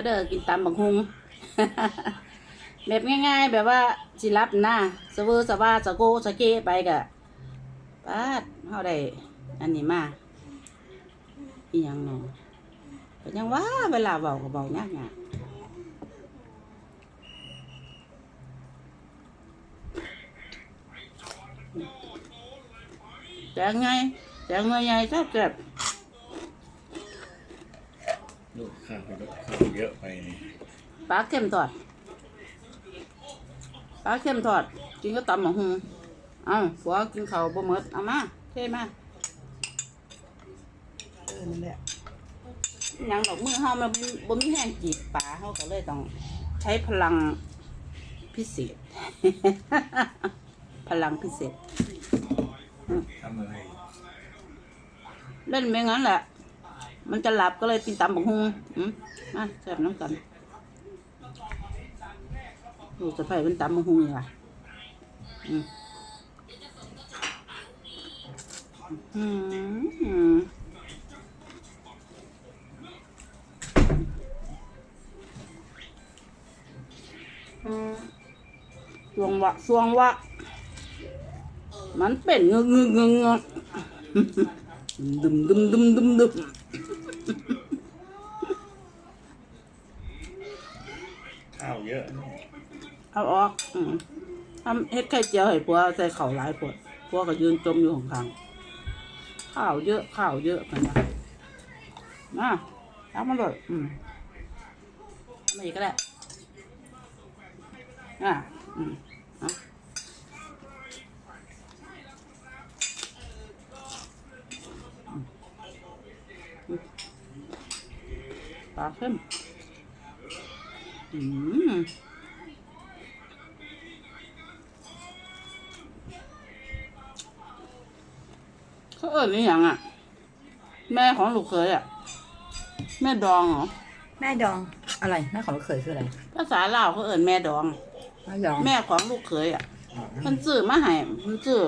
มาเด้อกินตำบักฮุงแบบง่ายๆ แบบว่าสิรับหน้าสเวอสว่าสโกสเกไปกะปาดเฮาได้อันนี้มาอีหยังเนาะก็ยังว่าเวลาเว้าก็เว้ายากแตงไงแตงเงยใหญ่แซ่บ ลูกข้าวไปข้าว เยอะไปนี่ๆปลาเค็มทอดปลาเค็มทอด กินก็ตำบักฮุงเอาผัวกินข้าวบ่หมดเอามาเทมาเออนั่นแหละอิหยังดอกมือเฮามันบ่มีแห้งจีบปลาเฮาก็เลยต้องใช้พลังพิเศษ พลังพิเศษทำอะไรเล่นไม่งั้นแหละ มันจะหลับก็เลยกินตำบักฮุงอืมมาแซ่บน้ำกันลูกสะใภ้เป็นตำบักฮุงนี่ว่ะอืมอืมสวงวะสวงวะ มันเป็นเงึกเงึกเงึกเงึกดึมดึมดึมดึมดึม ข้าวเยอะ เอาออกอืมทำเฮ็ดไข่เจียวให้ผัวใส่เข้าวหลายปวดผัวก็ยืนจมอยู่ข้างข้าวเยอะข้าวเยอะมันนะมาเอามาเลยอืมมาอีกก็ได้อะอืมเอาปลาเข้ม อืมเขาเอิญนี่ยังอะ แม่ของลูกเคยอะ แม่ดองเหรอ แม่ดองอะไรแม่ของลูกเขยคืออะไรภาษาลาวเขาเอิญแม่ดอง แม่ดองแม่ของลูกเคยอะ มันซื้อมาให้มันซื้อ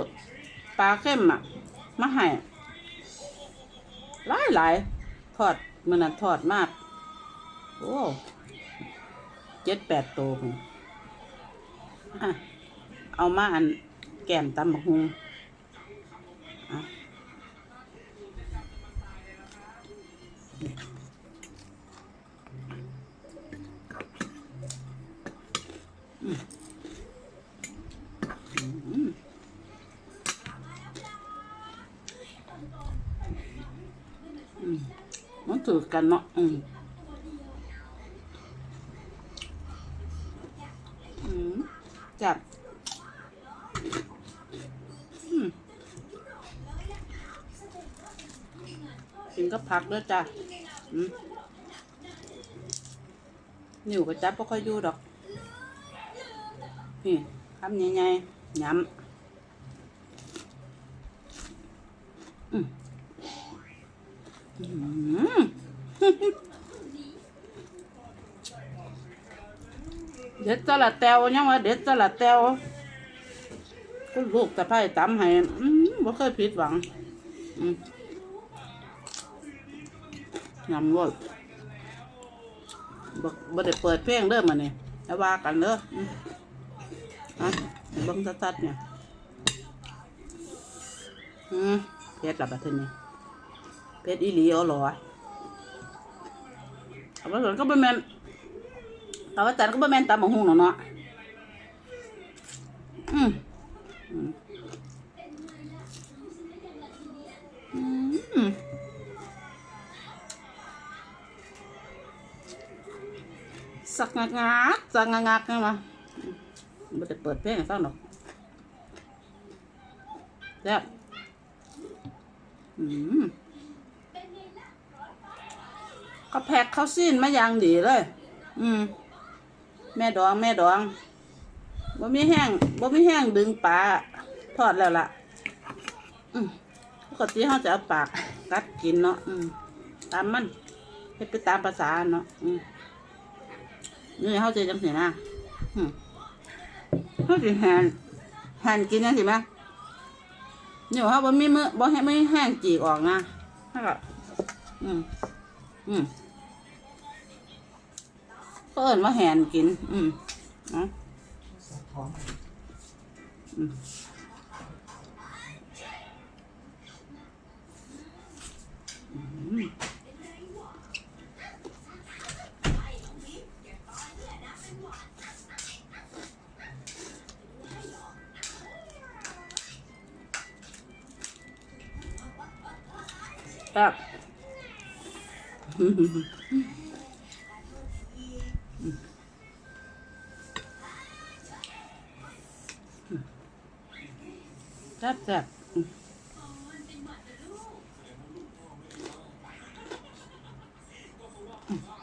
ปลาเข้มอะ มาให้หลายหลายทอดมันน่ะทอดมาก โอ้ เจ็ดแปดตัวพุ่นอะเอามาอันแก้มตำบักฮุงมันถือกันเนาะอืม จับกินก็พักด้วยจ้ะอืมนิ่วก็จับบ่ค่อยยู่ดอก นี่คำใหญ่ๆย้ำอืม อืม เด็ดจะละแตวยังว่าเด็ดจะละแตวก็ลูกตะไคร้ตำให้อืมบ่เคยผิดหวังอืมยำรสบ่บ่ได้เปิดเพลงเด้อมาเนี่ยแล้วว่ากันเด้ออืมอะเบิ่งชัดๆเนี่ยอืมเผ็ดละบัดเทอนี้เพชรอีหลีเอาเหรอเอาไปสวนก็บ่แม่น เอาไปจันก็บ่แม่นตำบักหุ่งหรอเนาะอืมสักงักงักสักงักงักนะมาบ่ได้เปิดเพลงให้ฟังดอกแซ่บอืมก็แพ็กเขาสิ้นมาอย่างดีเลย อืม แม่ดองแม่ดองบ่มีแห้งบ่มีแห้งดึงปลาทอดแล้วล่ะ อืมปกติเขาจะเอาปากกัดกินเนาะอืมตามมันเฮ็ดไปตามภาษาเนาะอืมนี่เขาจะจังสินะอืมเขาสิแหนแหนกินจังสิไหมเนี่ยวเขาบ่มีมือบ่ให้ไม่แห้งจีกออกนะถ้าก็อืมอืม เพิ่นว่าแหนกิน อืมเนะองครับบ แซ่บอืม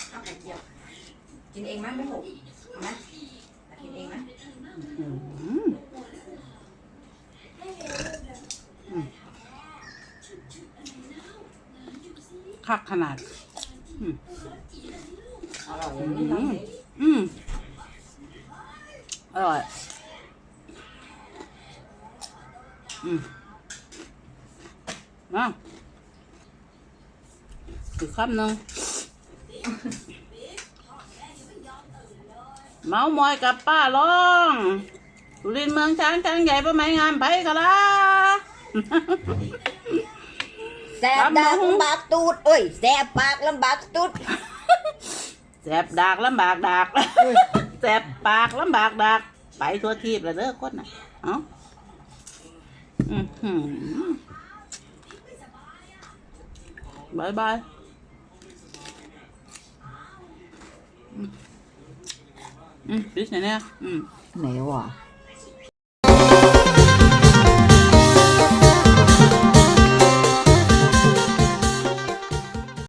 เอาไข่เจียวกินเองไหมไม่หกเอาไหมกินเองไหมอืมอืมคักขนาด อร่อยอืนี่ลองมสิ อืมอร่อย อืมมาอีกคำหนึ่งเมามอยกับป้าลองสุรินทร์เมืองช้างช้างใหญ่ป้าไม้งามไปกันละแสบดากลำบากตูดเอ้ยแสบปากลำบากตูดแสบดากลำบากดากแสบปากลำบากดาก ไปทั่วทีบแล้วเด้อคนน่ะ เอ้า อือหือบายบายอืมอื